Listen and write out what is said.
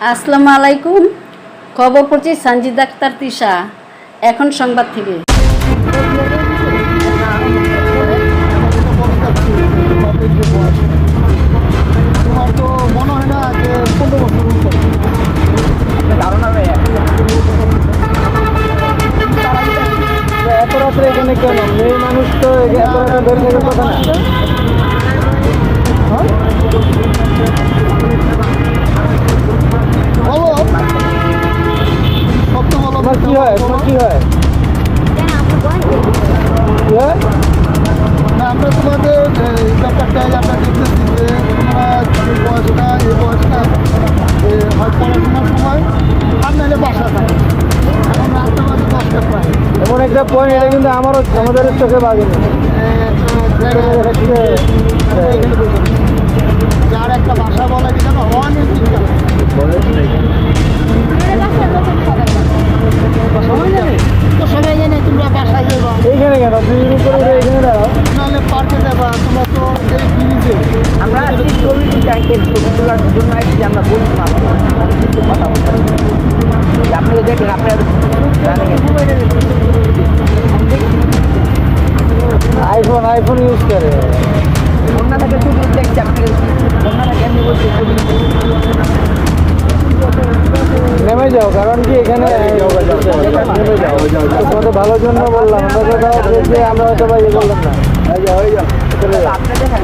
আসসালামু আলাইকুম। খবর পড়ছি সঞ্জিদ আক্তার তিশা। এখন সংবাদ থেকে। মেয়ে মানুষ তো কথা না। কি হয় তোমার কি হয় না আমরা তোমাদের এই ব্যাপারটাই আমরা দেখতেছি যে তোমরা এই বয়সটা এই বয়সটা হয় পড়াশোনার সময় আর নাহলে বাসা থাকে এখন রাস্তা বাজে দশটা প্রায় এমন একটা পয়েন্ট এটা কিন্তু আমারও আমাদের চোখে বাজেনি এ, এইখানে কেন? তুমি করে উঠে এইখানে দাঁড়াও নাহলে পার্কে যাবা তোমরা তো এই ব্রিজে। আমরা ছবি তোলার জন্য এসেছি আমরা বলছি না কথা বলতে আপনি দেখেন আপনার আইফোন আইফোন ইউজ করে। বন্যা থেকে ছবি দেখছি আপনাকে যাও কারণ কি এখানে নেমে যাও ভালোর জন্য বললাম। আমরা হয়তো বা ইয়ে করলাম না। চলে যাও আপনি দেখেন